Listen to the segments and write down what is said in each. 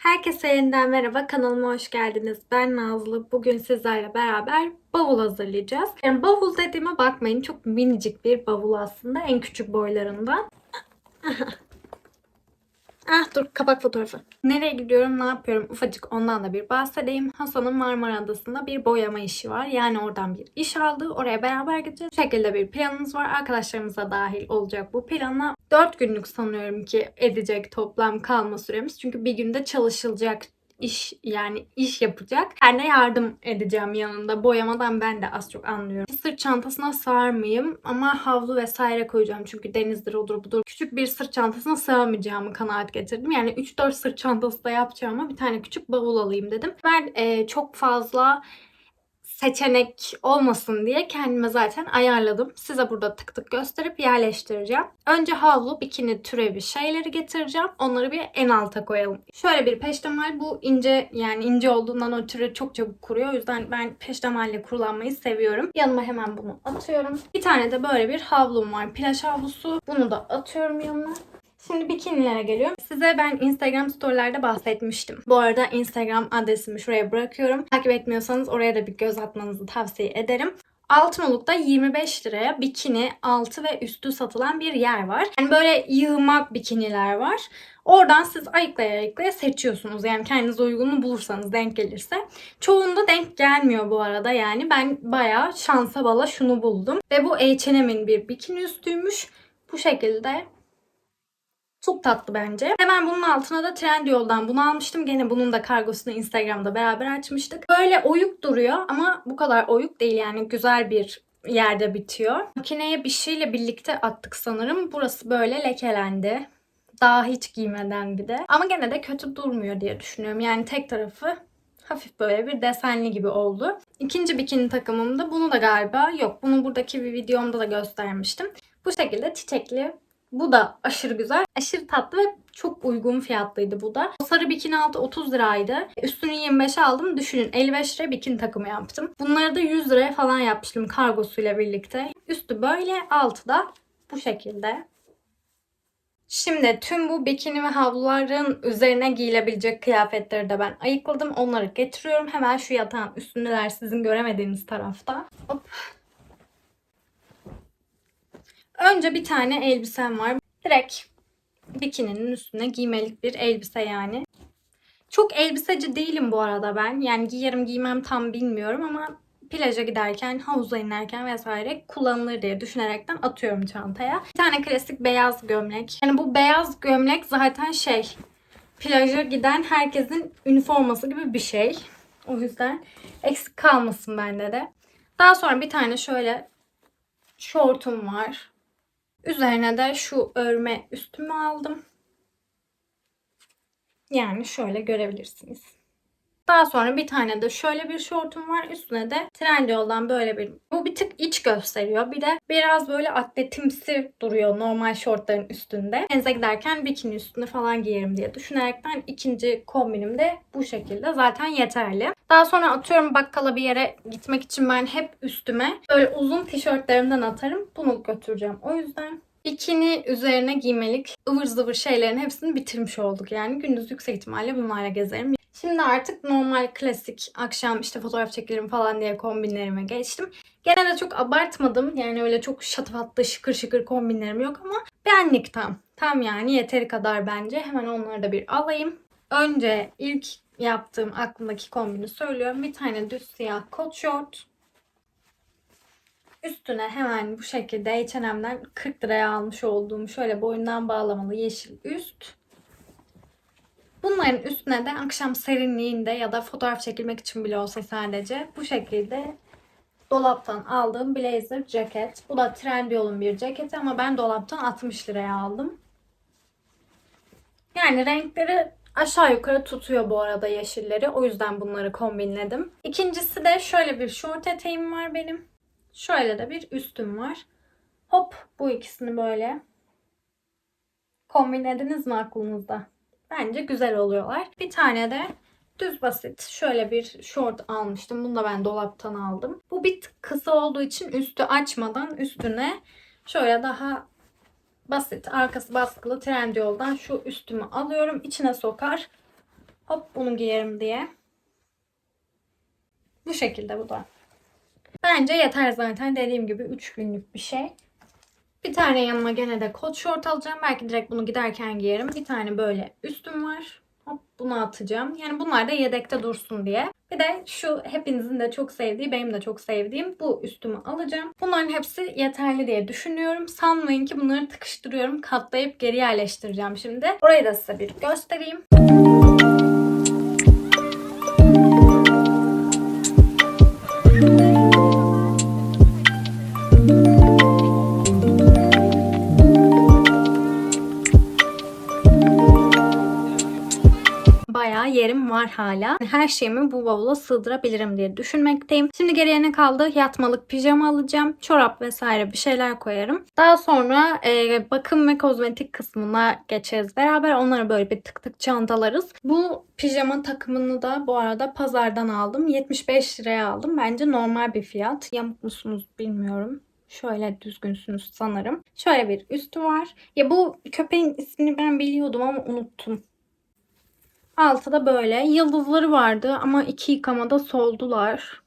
Herkese yeniden merhaba. Kanalıma hoş geldiniz. Ben Nazlı. Bugün sizlerle beraber bavul hazırlayacağız. Yani bavul dediğime bakmayın. Çok minicik bir bavul aslında. En küçük boylarından. Ah dur kapak fotoğrafı. Nereye gidiyorum ne yapıyorum ufacık ondan da bir bahsedeyim. Hasan'ın Marmara Adası'nda bir boyama işi var. Yani oradan bir iş aldı. Oraya beraber gideceğiz. Bu şekilde bir planımız var. Arkadaşlarımız da dahil olacak bu plana. 4 günlük sanıyorum ki edecek toplam kalma süremiz. Çünkü bir günde çalışılacak iş yani iş yapacak. Ben de yardım edeceğim yanında. Boyamadan ben de az çok anlıyorum. Sırt çantasına sığarmayayım ama havlu vesaire koyacağım. Çünkü denizdir odur budur. Küçük bir sırt çantasına sığamayacağımı kanaat getirdim. Yani 3-4 sırt çantası da yapacağım ama bir tane küçük bavul alayım dedim. Ben e, çok fazla seçenek olmasın diye kendime zaten ayarladım. Size burada tık tık gösterip yerleştireceğim. Önce havlu, bikini türevi şeyleri getireceğim. Onları bir en alta koyalım. Şöyle bir peştemal. Bu ince yani ince olduğundan ötürü çok çabuk kuruyor. O yüzden ben peştemalle kurulanmayı seviyorum. Yanıma hemen bunu atıyorum. Bir tane de böyle bir havlum var. Plaj havlusu. Bunu da atıyorum yanına. Şimdi bikinilere geliyorum. Size ben Instagram storylerde bahsetmiştim. Bu arada Instagram adresimi şuraya bırakıyorum. Takip etmiyorsanız oraya da bir göz atmanızı tavsiye ederim. Altınoluk'ta 25 liraya bikini altı ve üstü satılan bir yer var. Yani böyle yığmak bikiniler var. Oradan siz ayıklaya ayıklaya seçiyorsunuz. Yani kendinize uygununu bulursanız denk gelirse. Çoğunda denk gelmiyor bu arada yani. Ben bayağı şansa bala şunu buldum. Ve bu H&M'in bir bikini üstüymüş. Bu şekilde çok tatlı bence. Hemen bunun altına da Trendyol'dan bunu almıştım. Gene bunun da kargosunu Instagram'da beraber açmıştık. Böyle oyuk duruyor ama bu kadar oyuk değil yani güzel bir yerde bitiyor. Makineye bir şeyle birlikte attık sanırım. Burası böyle lekelendi. Daha hiç giymeden bir de. Ama gene de kötü durmuyor diye düşünüyorum. Yani tek tarafı hafif böyle bir desenli gibi oldu. İkinci bikini takımımda bunu da galiba yok. Bunu buradaki bir videomda da göstermiştim. Bu şekilde çiçekli bu da aşırı güzel. Aşırı tatlı ve çok uygun fiyatlıydı bu da. O sarı bikini altı 30 liraydı. Üstünü 25'e aldım. Düşünün 55 liraya bikini takımı yaptım. Bunları da 100 liraya falan yapmıştım kargosuyla birlikte. Üstü böyle altı da bu şekilde. Şimdi tüm bu bikini ve havluların üzerine giyilebilecek kıyafetleri de ben ayıkladım. Onları getiriyorum. Hemen şu yatağın üstündeler sizin göremediğiniz tarafta. Hop. Önce bir tane elbisem var. Direkt bikininin üstüne giymelik bir elbise yani. Çok elbiseci değilim bu arada ben. Yani giyerim giymem tam bilmiyorum ama plaja giderken, havuza inerken vesaire kullanılır diye düşünerekten atıyorum çantaya. Bir tane klasik beyaz gömlek. Yani bu beyaz gömlek zaten şey plaja giden herkesin üniforması gibi bir şey. O yüzden eksik kalmasın bende de. Daha sonra bir tane şöyle şortum var. Üzerine de şu örme üstümü aldım. Yani şöyle görebilirsiniz. Daha sonra bir tane de şöyle bir şortum var. Üstüne de Trendyol'dan böyle bir... Bu bir tık iç gösteriyor. Bir de biraz böyle atletimsi duruyor normal şortların üstünde. Denize giderken bikini üstünü falan giyerim diye düşünerekten ikinci kombinim de bu şekilde. Zaten yeterli. Daha sonra atıyorum bakkala bir yere gitmek için ben hep üstüme böyle uzun tişörtlerimden atarım. Bunu götüreceğim. O yüzden bikini üzerine giymelik ıvır zıvır şeylerin hepsini bitirmiş olduk. Yani gündüz yüksek ihtimalle bunlarla gezerim. Şimdi artık normal klasik akşam işte fotoğraf çekelim falan diye kombinlerime geçtim. Gene de çok abartmadım. Yani öyle çok şatafatlı şıkır şıkır kombinlerim yok ama benlik tam. Tam yani yeteri kadar bence. Hemen onları da bir alayım. Önce ilk yaptığım aklımdaki kombini söylüyorum. Bir tane düz siyah kot şort. Üstüne hemen bu şekilde H&M'den 40 liraya almış olduğum şöyle boyundan bağlamalı yeşil üst. Bunların üstüne de akşam serinliğinde ya da fotoğraf çekilmek için bile olsa sadece bu şekilde dolaptan aldığım blazer ceket. Bu da Trendyol'un bir ceketi ama ben dolaptan 60 liraya aldım. Yani renkleri aşağı yukarı tutuyor bu arada yeşilleri. O yüzden bunları kombinledim. İkincisi de şöyle bir şort eteğim var benim. Şöyle de bir üstüm var. Hop bu ikisini böyle kombinlediniz mi aklınızda? Bence güzel oluyorlar. Bir tane de düz basit şöyle bir short almıştım. Bunu da ben dolaptan aldım. Bu bir tık kısa olduğu için üstü açmadan üstüne şöyle daha basit arkası baskılı Trendyol'dan şu üstümü alıyorum. İçine sokar. Hop bunu giyerim diye. Bu şekilde bu da. Bence yeter zaten dediğim gibi 3 günlük bir şey. Bir tane yanıma gene de kot şort alacağım. Belki direkt bunu giderken giyerim. Bir tane böyle üstüm var. Hop bunu atacağım. Yani bunlar da yedekte dursun diye. Bir de şu hepinizin de çok sevdiği, benim de çok sevdiğim bu üstümü alacağım. Bunların hepsi yeterli diye düşünüyorum. Sanmayın ki bunları tıkıştırıyorum. Katlayıp geri yerleştireceğim şimdi. Orayı da size bir göstereyim. Hala. Her şeyimi bu bavula sığdırabilirim diye düşünmekteyim. Şimdi geriye ne kaldı? Yatmalık pijama alacağım. Çorap vesaire bir şeyler koyarım. Daha sonra e, bakım ve kozmetik kısmına geçeriz beraber. Onları böyle bir tık tık çantalarız. Bu pijama takımını da bu arada pazardan aldım. 75 liraya aldım. Bence normal bir fiyat. Yamuk musunuz bilmiyorum. Şöyle düzgünsünüz sanırım. Şöyle bir üstü var. Ya bu köpeğin ismini ben biliyordum ama unuttum. Altı da böyle. Yıldızları vardı ama iki yıkamada soldular.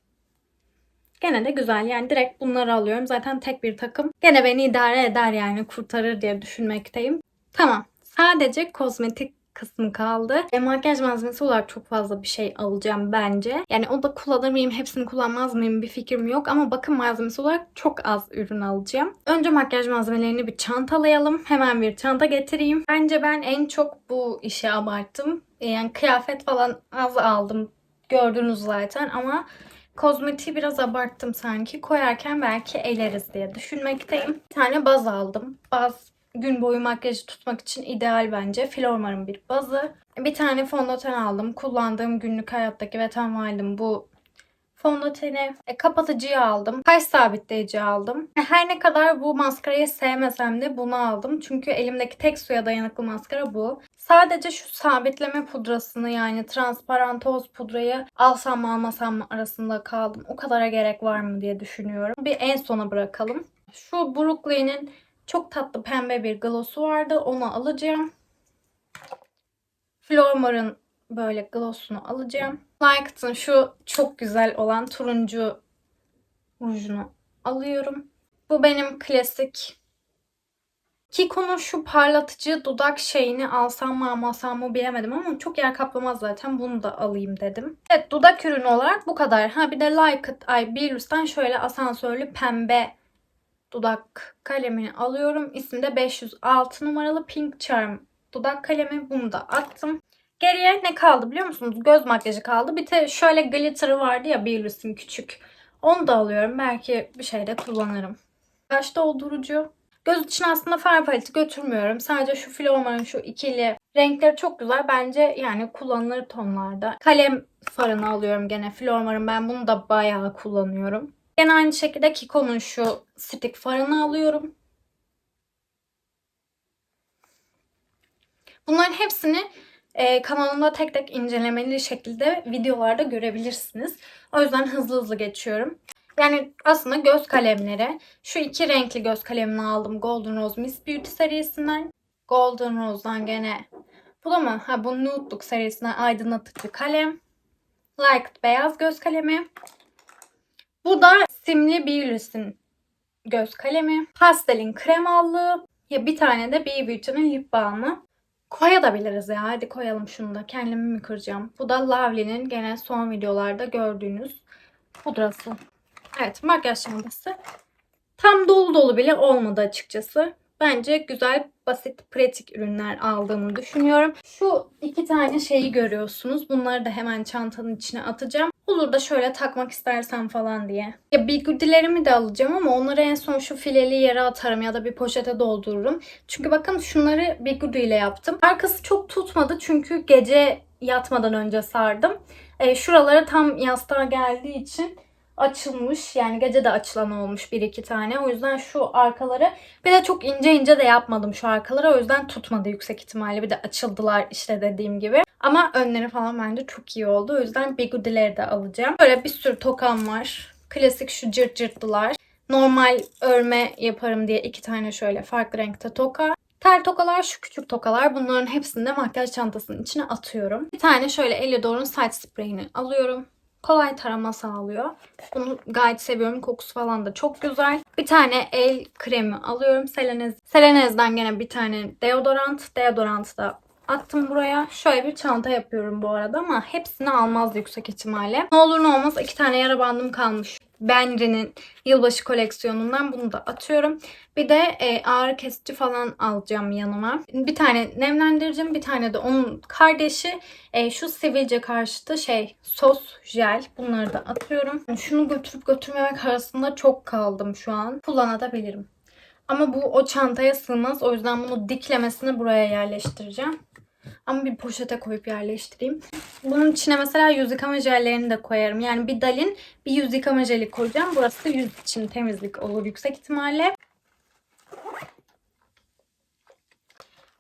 Gene de güzel. Yani direkt bunları alıyorum. Zaten tek bir takım. Gene beni idare eder yani kurtarır diye düşünmekteyim. Tamam. Sadece kozmetik kısmı kaldı. E, makyaj malzemesi olarak çok fazla bir şey alacağım bence. Yani o da kullanır mıyım, hepsini kullanmaz mıyım bir fikrim yok. Ama bakım malzemesi olarak çok az ürün alacağım. Önce makyaj malzemelerini bir çantalayalım. Hemen bir çanta getireyim. Bence ben en çok bu işe abarttım. E, Yani kıyafet falan az aldım. Gördünüz zaten ama kozmetiği biraz abarttım sanki. Koyarken belki eleriz diye düşünmekteyim. Bir tane baz aldım. Baz gün boyu makyajı tutmak için ideal bence. Flormar'ın bir bazı. Bir tane fondöten aldım. Kullandığım günlük hayattaki Wet n Wild'ın bu fondöteni. E, kapatıcıyı aldım. Kaş sabitleyici aldım. E, Her ne kadar bu maskarayı sevmesem de bunu aldım. Çünkü elimdeki tek suya dayanıklı maskara bu. Sadece şu sabitleme pudrasını yani transparan toz pudrayı alsam mı almasam mı arasında kaldım. O kadara gerek var mı diye düşünüyorum. Bir en sona bırakalım. Şu Brooklyn'in çok tatlı pembe bir glossu vardı. Onu alacağım. Flormar'ın böyle glossunu alacağım. Like'ın şu çok güzel olan turuncu rujunu alıyorum. Bu benim klasik Kiko'nun şu parlatıcı dudak şeyini alsam mı almasam mı bilemedim ama çok yer kaplamaz zaten. Bunu da alayım dedim. Evet dudak ürünü olarak bu kadar. Ha bir de Like It Ay Bills'ten şöyle asansörlü pembe dudak kalemini alıyorum. İsmi de 506 numaralı Pink Charm dudak kalemi. Bunu da attım. Geriye ne kaldı biliyor musunuz? Göz makyajı kaldı. Bir de şöyle glitter'ı vardı ya Bills'in küçük. Onu da alıyorum. Belki bir şeyde kullanırım. Kaş doldurucu. Göz için aslında far paleti götürmüyorum. Sadece şu Flormar'ın şu ikili renkleri çok güzel. Bence yani kullanılır tonlarda. Kalem farını alıyorum gene Flormar'ın. Ben bunu da bayağı kullanıyorum. Gene aynı şekilde Kiko'nun şu stick farını alıyorum. Bunların hepsini e, kanalımda tek tek incelemeli şekilde videolarda görebilirsiniz. O yüzden hızlı hızlı geçiyorum. Yani aslında göz kalemleri. Şu iki renkli göz kalemini aldım. Golden Rose Miss Beauty serisinden. Golden Rose'dan gene. Bu da mı? Ha bu Nude'luk serisinden aydınlatıcı kalem. Like beyaz göz kalemi. Bu da simli Beauty'sin göz kalemi. Pastelin kremallığı. Ya bir tane de B Beauty'nin lip balmı. Koyabiliriz ya. Hadi koyalım şunu da. Kendimi mi kıracağım? Bu da Lovely'nin gene son videolarda gördüğünüz pudrası. Evet makyaj çantası. Tam dolu dolu bile olmadı açıkçası. Bence güzel, basit, pratik ürünler aldığımı düşünüyorum. Şu iki tane şeyi görüyorsunuz. Bunları da hemen çantanın içine atacağım. Olur da şöyle takmak istersem falan diye. Ya bigudilerimi de alacağım ama onları en son şu fileli yere atarım ya da bir poşete doldururum. Çünkü bakın şunları bigudi yaptım. Arkası çok tutmadı çünkü gece yatmadan önce sardım. E, şuraları tam yastığa geldiği için açılmış. Yani gece de açılan olmuş bir iki tane. O yüzden şu arkaları bir de çok ince ince de yapmadım şu arkaları. O yüzden tutmadı yüksek ihtimalle. Bir de açıldılar işte dediğim gibi. Ama önleri falan bence çok iyi oldu. O yüzden bigudileri de alacağım. Böyle bir sürü tokam var. Klasik şu cırt cırtlılar. Normal örme yaparım diye iki tane şöyle farklı renkte toka. Tel tokalar şu küçük tokalar. Bunların hepsini de makyaj çantasının içine atıyorum. Bir tane şöyle elle doğru saç spreyini alıyorum. Kolay tarama sağlıyor. Bunu gayet seviyorum. Kokusu falan da çok güzel. Bir tane el kremi alıyorum. Selenez. Selenez'den gene bir tane deodorant. Deodorantı da attım buraya. Şöyle bir çanta yapıyorum bu arada ama hepsini almaz yüksek ihtimalle. Ne olur ne olmaz iki tane yara bandım kalmış. Benri'nin yılbaşı koleksiyonundan bunu da atıyorum. Bir de e, ağrı kesici falan alacağım yanıma. Bir tane nemlendiricim, bir tane de onun kardeşi. E, şu sivilce karşıtı şey sos jel. Bunları da atıyorum. Şunu götürüp götürmemek arasında çok kaldım şu an. Kullanabilirim. Ama bu o çantaya sığmaz. O yüzden bunu diklemesini buraya yerleştireceğim. Ama bir poşete koyup yerleştireyim. Bunun içine mesela yüz yıkama jellerini de koyarım. Yani bir dalin bir yüz yıkama jeli koyacağım. Burası da yüz için temizlik olur yüksek ihtimalle.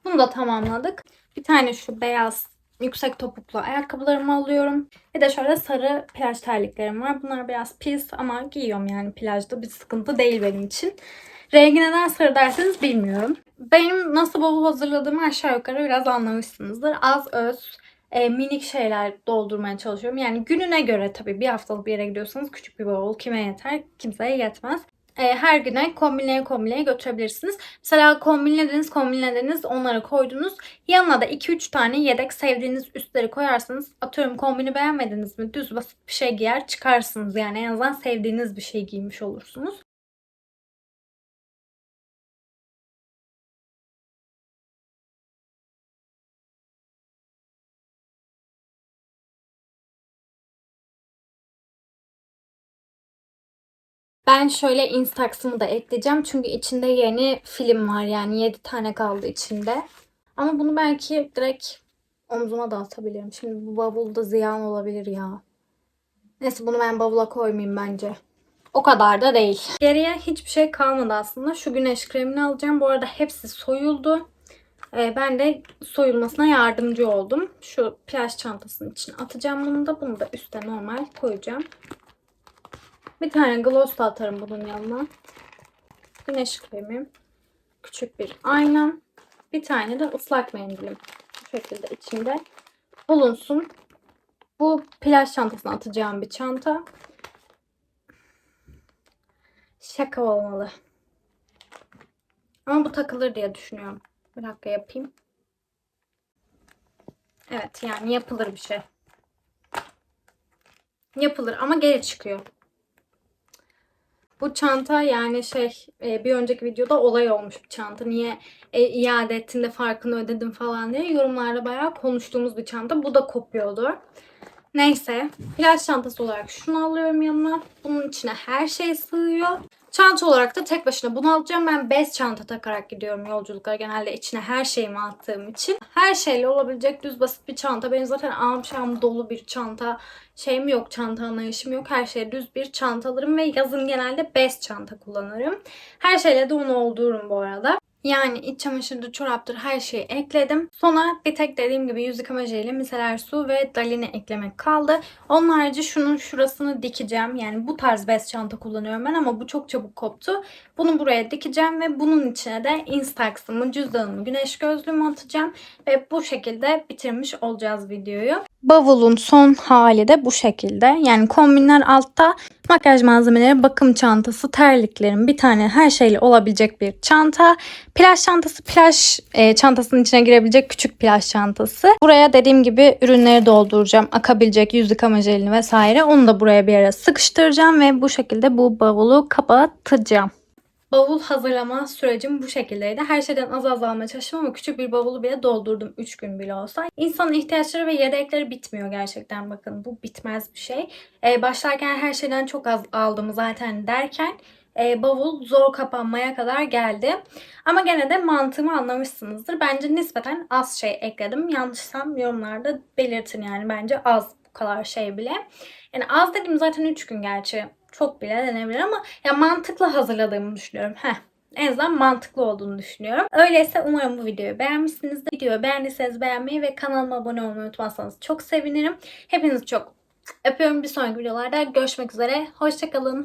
Bunu da tamamladık. Bir tane şu beyaz yüksek topuklu ayakkabılarımı alıyorum. Bir de şöyle sarı plaj terliklerim var. Bunlar biraz pis ama giyiyorum yani plajda. Bir sıkıntı değil benim için. Rengi neden sarı derseniz bilmiyorum. Benim nasıl bavul hazırladığımı aşağı yukarı biraz anlamışsınızdır. Az öz, e, minik şeyler doldurmaya çalışıyorum. Yani gününe göre tabii bir haftalık bir yere gidiyorsanız küçük bir bavul kime yeter? Kimseye yetmez. E, her güne kombinleye kombinleye götürebilirsiniz. Mesela kombinlediniz kombinlediniz onları koydunuz. Yanına da 2-3 tane yedek sevdiğiniz üstleri koyarsanız atıyorum kombini beğenmediniz mi düz basit bir şey giyer çıkarsınız. Yani en azından sevdiğiniz bir şey giymiş olursunuz. Ben şöyle Instax'ımı da ekleyeceğim. Çünkü içinde yeni film var. Yani 7 tane kaldı içinde. Ama bunu belki direkt omzuma da atabilirim. Şimdi bu bavulda ziyan olabilir ya. Neyse bunu ben bavula koymayayım bence. O kadar da değil. Geriye hiçbir şey kalmadı aslında. Şu güneş kremini alacağım. Bu arada hepsi soyuldu. Ee, ben de soyulmasına yardımcı oldum. Şu plaj çantasının içine atacağım bunu da. Bunu da üstte normal koyacağım. Bir tane gloss da atarım bunun yanına. Güneş kremi. Küçük bir aynam. Bir tane de ıslak mendilim. Bu şekilde içinde bulunsun. Bu plaj çantasına atacağım bir çanta. Şaka olmalı. Ama bu takılır diye düşünüyorum. Bir dakika yapayım. Evet yani yapılır bir şey. Yapılır ama geri çıkıyor. Bu çanta yani şey e, bir önceki videoda olay olmuş bir çanta. Niye e, iade ettin de farkını ödedim falan diye yorumlarda bayağı konuştuğumuz bir çanta. Bu da kopuyordu. Neyse plaj çantası olarak şunu alıyorum yanıma. Bunun içine her şey sığıyor. Çanta olarak da tek başına bunu alacağım. Ben bez çanta takarak gidiyorum yolculuklara. Genelde içine her şeyimi attığım için. Her şeyle olabilecek düz basit bir çanta. Benim zaten amşam dolu bir çanta şeyim yok. Çanta anlayışım yok. Her şey düz bir çanta alırım ve yazın genelde bez çanta kullanırım. Her şeyle de onu oldururum bu arada. Yani iç çamaşırdır, çoraptır her şeyi ekledim. Sonra bir tek dediğim gibi yüz yıkama jeli, miseler su ve dalini eklemek kaldı. Onun harici şunun şurasını dikeceğim. Yani bu tarz bez çanta kullanıyorum ben ama bu çok çabuk koptu. Bunu buraya dikeceğim ve bunun içine de Instax'ımı, cüzdanımı, güneş gözlüğümü atacağım. Ve bu şekilde bitirmiş olacağız videoyu. Bavulun son hali de bu şekilde. Yani kombinler altta, makyaj malzemeleri, bakım çantası, terliklerim, bir tane her şeyle olabilecek bir çanta. Plaj çantası, plaj e, çantasının içine girebilecek küçük plaj çantası. Buraya dediğim gibi ürünleri dolduracağım. Akabilecek yüz yıkama jelini vesaire. Onu da buraya bir yere sıkıştıracağım ve bu şekilde bu bavulu kapatacağım. Bavul hazırlama sürecim bu şekildeydi. Her şeyden az az almaya çalıştım ama küçük bir bavulu bile doldurdum 3 gün bile olsa. İnsanın ihtiyaçları ve yedekleri bitmiyor gerçekten bakın. Bu bitmez bir şey. Ee, başlarken her şeyden çok az aldım zaten derken e, bavul zor kapanmaya kadar geldi. Ama gene de mantığımı anlamışsınızdır. Bence nispeten az şey ekledim. Yanlışsam yorumlarda belirtin yani. Bence az bu kadar şey bile. Yani az dedim zaten 3 gün gerçi çok bile denebilir ama ya mantıklı hazırladığımı düşünüyorum. Heh. En azından mantıklı olduğunu düşünüyorum. Öyleyse umarım bu videoyu beğenmişsinizdir. Videoyu beğendiyseniz beğenmeyi ve kanalıma abone olmayı unutmazsanız çok sevinirim. Hepinizi çok öpüyorum. Bir sonraki videolarda görüşmek üzere. Hoşçakalın.